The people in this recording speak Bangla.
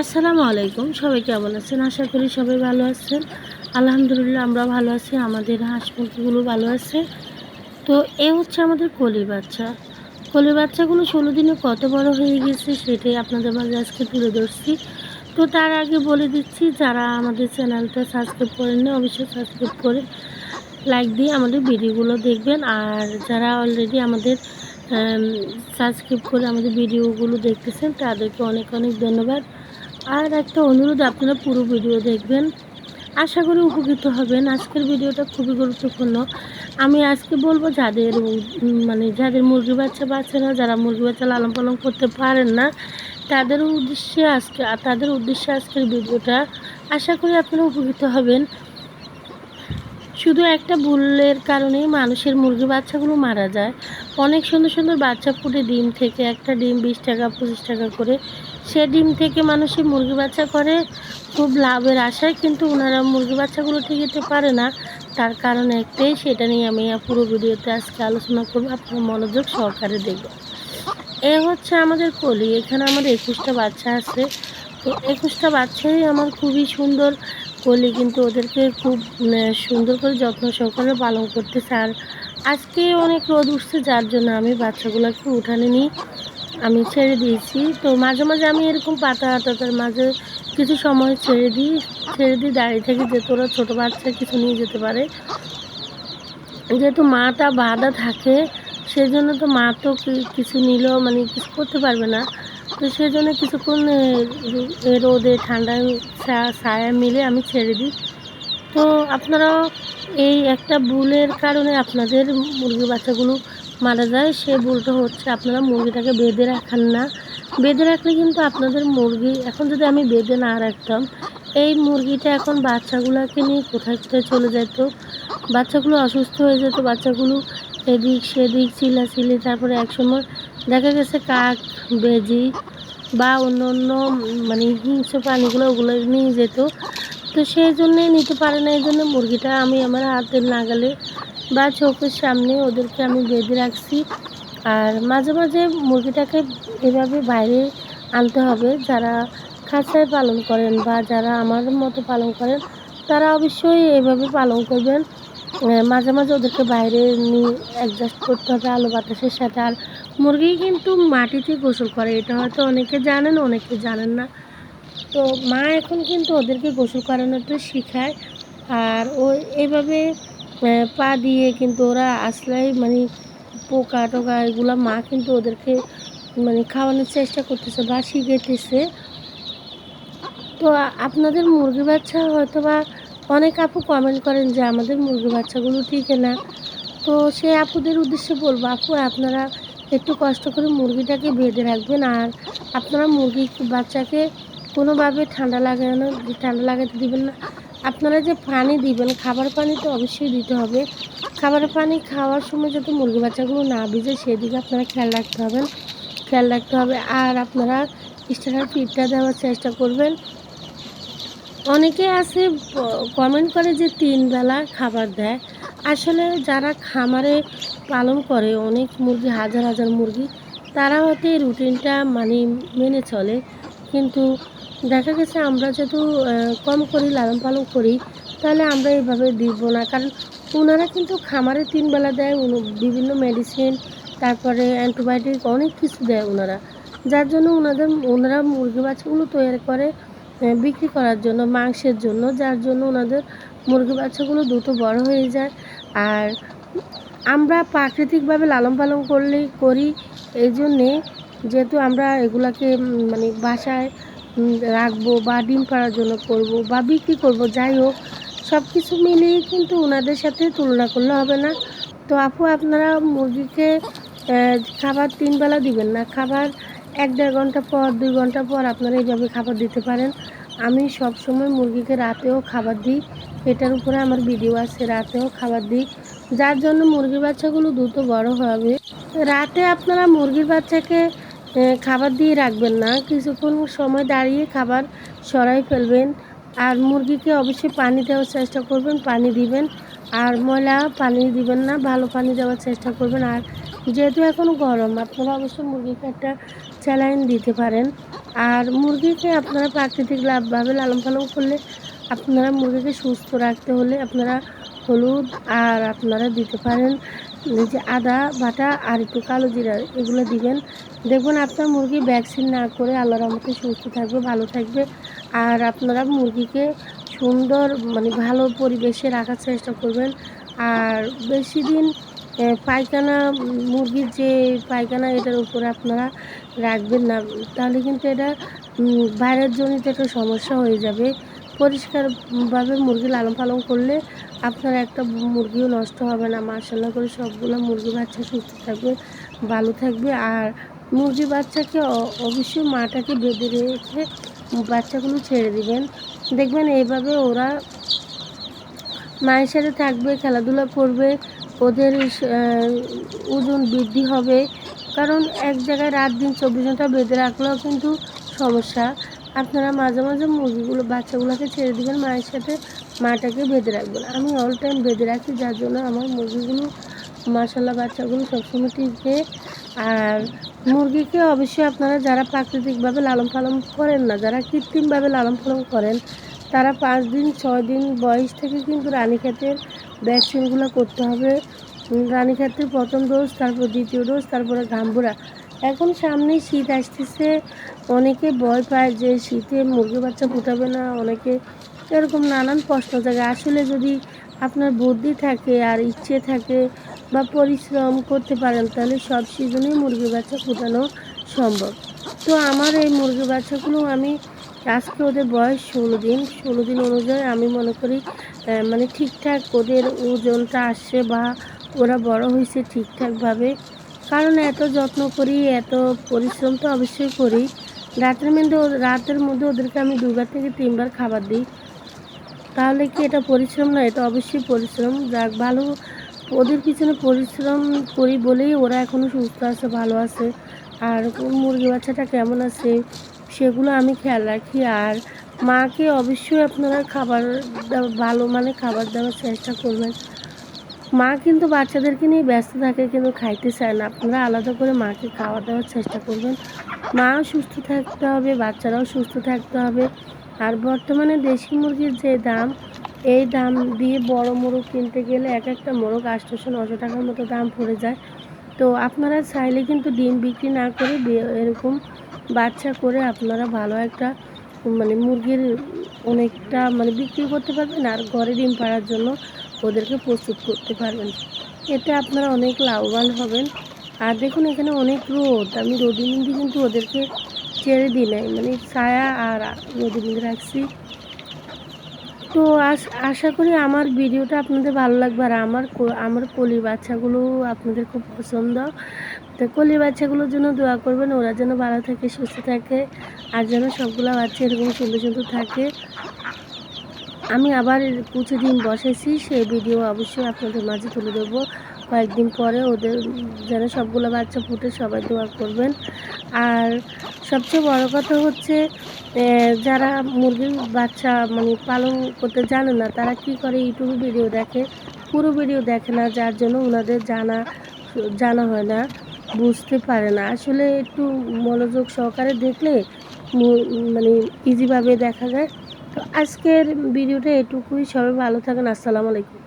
আসসালামু আলাইকুম, সবাই কেমন আছেন? আশা করি সবাই ভালো আছেন। আলহামদুলিল্লাহ, আমরা ভালো আছি, আমাদের হাঁস মুরগিগুলো ভালো আছে। তো এ হচ্ছে আমাদের কলি বাচ্চা। কলি বাচ্চাগুলো ষোলো দিনে কত বড় হয়ে গেছে সেটাই আপনাদের মাঝে আজকে তুলে ধরছি। তো তার আগে বলে দিচ্ছি, যারা আমাদের চ্যানেলটা সাবস্ক্রাইব করেননি, অবশ্যই সাবস্ক্রাইব করে লাইক দিয়ে আমাদের ভিডিওগুলো দেখবেন। আর যারা অলরেডি আমাদের সাবস্ক্রাইব করে আমাদের ভিডিওগুলো দেখতেছেন, তাদেরকে অনেক অনেক ধন্যবাদ। আর একটা অনুরোধ, আপনারা পুরো ভিডিও দেখবেন। আশা করি উপকৃত হবেন। আজকের ভিডিওটা খুবই গুরুত্বপূর্ণ। আমি আজকে বলব যাদের মানে যাদের মুরগি বাচ্চা বাচ্চা না, যারা মুরগি বাচ্চা লালন পালন করতে পারেন না, তাদের উদ্দেশ্যে আজকে, তাদের উদ্দেশ্যে আজকের ভিডিওটা আশা করি আপনারা উপকৃত হবেন। শুধু একটা ভুলের কারণেই মানুষের মুরগি বাচ্চাগুলো মারা যায়। অনেক সুন্দর সুন্দর বাচ্চা ফুটে ডিম থেকে একটা ডিম বিশ টাকা, পঁচিশ টাকা করে। সে ডিম থেকে মানুষের মুরগি বাচ্চা করে, খুব লাভের আশায় কিন্তু ওনারা মুরগি বাচ্চাগুলো টিকিতে পারে না। তার কারণ একটাই, সেটা নিয়ে আমি পুরো ভিডিওতে আজকে আলোচনা করব, আপনার মনোযোগ সহকারে দেখবেন। এ হচ্ছে আমাদের কলি, এখানে আমাদের একুশটা বাচ্চা আছে। তো একুশটা বাচ্চাই আমার খুবই সুন্দর কলি কিন্তু ওদেরকে খুব সুন্দর করে যত্ন সহকারে পালন করতেছে। আর আজকে অনেক রোদ উঠছে, যার জন্য আমি বাচ্চাগুলোকে উঠানে নিই আমি ছেড়ে দিয়েছি। তো মাঝে মাঝে আমি এরকম পাতা টাতার মাঝে কিছু সময় ছেড়ে দিই ছেড়ে দিই দাঁড়িয়ে থাকি যে তোরা ছোটো বাচ্চা কিছু নিয়ে যেতে পারে। যেহেতু মাটা বাঁধা থাকে সেই জন্য তো মা তো কিছু নিলেও মানে কিছু করতে পারবে না। তো সেই জন্য কিছুক্ষণ রোদে, ঠান্ডায় ছায়া মিলে আমি ছেড়ে দিই। তো আপনারা এই একটা ভুলের কারণে আপনাদের মুরগি বাচ্চাগুলো মারা যায়, সেই ভুলটা হচ্ছে আপনারা মুরগিটাকে বেঁধে রাখান না। বেঁধে রাখলে কিন্তু আপনাদের মুরগি, এখন যদি আমি বেঁধে না রাখতাম, এই মুরগিটা এখন বাচ্চাগুলোকে নিয়ে কোথায় কোথায় চলে যেত? বাচ্চাগুলো অসুস্থ হয়ে যেত, বাচ্চাগুলো এদিক সেদিক চিলাচিলি তারপরে একসময় দেখা গেছে কাক, বেজি বা অন্য অন্য মানে হিংস্র প্রাণীগুলো ওগুলো নিয়ে যেত। তো সেই জন্যে নিতে পারে না, এই জন্য মুরগিটা আমি আমার হাতের নাগালে বা চোখের সামনে ওদেরকে আমি বেঁধে রাখছি। আর মাঝে মাঝে মুরগিটাকে এভাবে বাইরে আনতে হবে। যারা খাঁচায় পালন করেন বা যারা আমার মতো পালন করেন, তারা অবশ্যই এভাবে পালন করবেন। মাঝে মাঝে ওদেরকে বাইরে নিয়ে অ্যাডজাস্ট করতে হবে আলো বাতাসের সাথে। আর মুরগি কিন্তু মাটিতে গোসল করে, এটা হয়তো অনেকে জানেন অনেকে জানেন না। তো মা এখন কিন্তু ওদেরকে গোসল করানোটা শেখায়। আর ও এইভাবে পা দিয়ে কিন্তু ওরা আসলেই মানে পোকা টোকা এগুলো মা কিন্তু ওদেরকে মানে খাওয়ানোর চেষ্টা করতেছে বা শিখাইতেছে। তো আপনাদের মুরগি বাচ্চা হয়তো বা অনেক আপু কমেন্ট করেন যে আমাদের মুরগি বাচ্চাগুলো ঠিক না। তো সেই আপুদের উদ্দেশ্যে বলব, আপু, আপনারা একটু কষ্ট করে মুরগিটাকে বেঁধে রাখবেন আর আপনারা মুরগি বাচ্চাকে কোনোভাবে ঠান্ডা লাগানো, ঠান্ডা লাগাতে দিবেন না। আপনারা যে পানি দিবেন, খাবার পানি তো অবশ্যই দিতে হবে। খাবার পানি খাওয়ার সময় যাতে মুরগি বাচ্চাগুলো না ভিজে, সেদিকে আপনারা খেয়াল রাখতে হবেন, খেয়াল রাখতে হবে। আর আপনারা স্টার্টার ফিডটা দেওয়ার চেষ্টা করবেন। অনেকে আছে কমেন্ট করে যে তিন বেলা খাবার দেয়। আসলে যারা খামারে পালন করে, অনেক মুরগি, হাজার হাজার মুরগি, তারা হয়তো এই রুটিনটা মানে মেনে চলে। কিন্তু দেখা গেছে আমরা যেহেতু কম করি, লালন পালন করি, তাহলে আমরা এইভাবে দিব না। কারণ ওনারা কিন্তু খামারে তিন বেলা দেয় বিভিন্ন মেডিসিন তারপরে অ্যান্টিবায়োটিক অনেক কিছু দেয় ওনারা যার জন্য ওনাদের ওনারা মুরগি বাচ্চাগুলো তৈরি করে বিক্রি করার জন্য, মাংসের জন্য, যার জন্য ওনাদের মুরগি বাচ্চাগুলো দ্রুত বড় হয়ে যায়। আর আমরা প্রাকৃতিকভাবে লালন পালন করলে, করি এই জন্যে যেহেতু আমরা এগুলাকে মানে বাসায় রাখব বা ডিম পাড়ার জন্য করব বা বিক্রি করব, যাই হোক সব কিছু মিলিয়ে কিন্তু ওনাদের সাথে তুলনা করলে হবে না। তো আপু, আপনারা মুরগিকে খাবার তিনবেলা দিবেন না, খাবার এক দেড় ঘণ্টা পর, দুই ঘণ্টা পর আপনারা এইভাবে খাবার দিতে পারেন। আমি সব সময় মুরগিকে রাতেও খাবার দিই। এটার উপরে আমার ভিডিও আছে, রাতেও খাবার দিই। যার জন্য মুরগির বাচ্চাগুলো দ্রুত বড় হবে। রাতে আপনারা মুরগির বাচ্চাকে খাবার দিয়ে রাখবেন না। কিছুক্ষণ সময় দাঁড়িয়ে খাবার সরাই ফেলবেন। আর মুরগিকে অবশ্যই পানি দেওয়ার চেষ্টা করবেন, পানি দিবেন। আর ময়লা পানি দিবেন না, ভালো পানি দেওয়ার চেষ্টা করবেন। আর যেহেতু এখন গরম, আপনারা অবশ্যই মুরগিকে একটা স্যালাইন দিতে পারেন। আর মুরগিকে আপনারা প্রাকৃতিক লাভভাবে লালন পালন করলে আপনারা মুরগিকে সুস্থ রাখতে হলে আপনারা হলুদ আর আপনারা দিতে পারেন যে আদা, বাটা আর একটু কালো জিরা এগুলো দিবেন। দেখবেন আপনার মুরগি ভ্যাকসিন না করে আল্লাহ রহমতে সুস্থ থাকবে, ভালো থাকবে। আর আপনারা মুরগিকে সুন্দর মানে ভালো পরিবেশে রাখার চেষ্টা করবেন। আর বেশি দিন পায়খানা, মুরগির যে পায়খানা এটার উপরে আপনারা রাখবেন না, তাহলে কিন্তু এটা বাইরের জনিত একটা সমস্যা হয়ে যাবে। পরিষ্কারভাবে মুরগি লালন পালন করলে আপনার একটা মুরগিও নষ্ট হবে না। মার্শাল্লাহ করে সবগুলো মুরগি বাচ্চা সুস্থ থাকবে, ভালো থাকবে। আর মুরগি বাচ্চাকে অবশ্যই মাটাকে বেঁধে রেখে বাচ্চাগুলো ছেড়ে দিবেন। দেখবেন এইভাবে ওরা মায়ের সাথে থাকবে, খেলাধুলা করবে, ওদের ওজন বৃদ্ধি হবে। কারণ এক জায়গায় রাত দিন চব্বিশ ঘণ্টা বেঁধে রাখলেও কিন্তু সমস্যা। আপনারা মাঝে মাঝে মুরগিগুলো, বাচ্চাগুলোকে ছেড়ে দেবেন, মায়ের সাথে মাটাকে বেঁধে রাখবেন। আমি অল টাইম বেঁধে রাখি, যার জন্য আমার মুরগিগুলো মাসাল্লাহ বাচ্চাগুলো সবসময় টিকবে। আর মুরগিকে অবশ্যই আপনারা যারা প্রাকৃতিকভাবে লালন পালন করেন না, যারা কৃত্রিমভাবে লালন পালন করেন, তারা পাঁচ দিন, ছয় দিন বয়স থেকে কিন্তু রানীক্ষেতের ভ্যাকসিনগুলো করতে হবে। রানীক্ষেতের প্রথম ডোজ, তারপর দ্বিতীয় ডোজ, তারপরে ঘাম্বুরা এখন সামনেই শীত আসতেছে। অনেকে ভয় পায় যে শীতে মুরগি বাচ্চা ফুটাবে না, অনেকে এরকম নানান প্রশ্ন থাকে আসলে যদি আপনার বুদ্ধি থাকে আর ইচ্ছে থাকে বা পরিশ্রম করতে পারেন, তাহলে সব সিজনেই মুরগি বাচ্চা ফুটানো সম্ভব। তো আমার এই মুরগি বাচ্চাগুলো আমি আজকে ওদের বয়স ষোলো দিন। ষোলো দিন অনুযায়ী আমি মনে করি মানে ঠিকঠাক ওদের ওজনটা আসছে বা ওরা বড় হয়েছে ঠিকঠাকভাবে। কারণ এত যত্ন করি, এত পরিশ্রম তো অবশ্যই করি। রাতের মধ্যে রাতের মধ্যে ওদেরকে আমি দুবার থেকে তিনবার খাবার দিই। তাহলে কি এটা পরিশ্রম নয় এটা অবশ্যই পরিশ্রম। যাক, ভালো, ওদের পিছনে পরিশ্রম করি বলেই ওরা এখনও সুস্থ আছে, ভালো আছে। আর মুরগি বাচ্চাটা কেমন আছে, সেগুলো আমি খেয়াল রাখি। আর মাকে অবশ্যই আপনারা খাবার ভালো মানে খাবার দেওয়ার চেষ্টা করবেন। মা কিন্তু বাচ্চাদেরকে নিয়ে ব্যস্ত থাকে, কিন্তু খাইতে চায় না। আপনারা আলাদা করে মাকে খাওয়া দেওয়ার চেষ্টা করবেন। মা সুস্থ থাকতে হবে, বাচ্চারাও সুস্থ থাকতে হবে। আর বর্তমানে দেশি মুরগির যে দাম, এই দাম দিয়ে বড় মোরগ কিনতে গেলে এক একটা মোরগ আটশোশো, নশো টাকার মতো দাম পড়ে যায়। তো আপনারা চাইলে কিন্তু ডিম বিক্রি না করে এরকম বাচ্চা করে আপনারা ভালো একটা মানে মুরগির অনেকটা মানে বিক্রি করতে পারবেন আর ঘরে ডিম পাড়ার জন্য। ওদেরকে প্রস্তুত করতে পারবেন। এতে আপনারা অনেক লাভবান হবেন। আর দেখুন, এখানে অনেক রোদ। আমি রোদে কিন্তু ওদেরকে ছেড়ে দিই নাই। মানে ছায়া আর রোদে মিন্দি রাখছি। তো আশা করি আমার ভিডিওটা আপনাদের ভালো লাগবে। আর আমার আমার কলি বাচ্চাগুলো আপনাদের খুব পছন্দ। তো কলি বাচ্চাগুলোর জন্য দোয়া করবেন। ওরা যেন ভালো থাকে, সুস্থ থাকে। আর যেন সবগুলো বাচ্চা এরকম সুন্দর সুন্দর থাকে। আমি আবার কিছু দিন বসেছি, সেই ভিডিও অবশ্যই আপনাদের মাঝে তুলে দেবো কয়েকদিন পরে ওদের যেন সবগুলো বাচ্চা ফুটে সবাই দোয়া করবেন। আর সবচেয়ে বড় কথা হচ্ছে যারা মুরগির বাচ্চা মানে পালন করতে জানে না, তারা কি করে ইউটিউবে ভিডিও দেখে? পুরো ভিডিও দেখে না, যার জন্য ওনাদের জানা জানা হয় না, বুঝতে পারে না। আসলে একটু মনোযোগ সহকারে দেখলে মানে ইজিভাবে দেখা যায়। আজকের ভিডিওটা এটুকুই। সবাই ভালো থাকেন। আসসালামু আলাইকুম।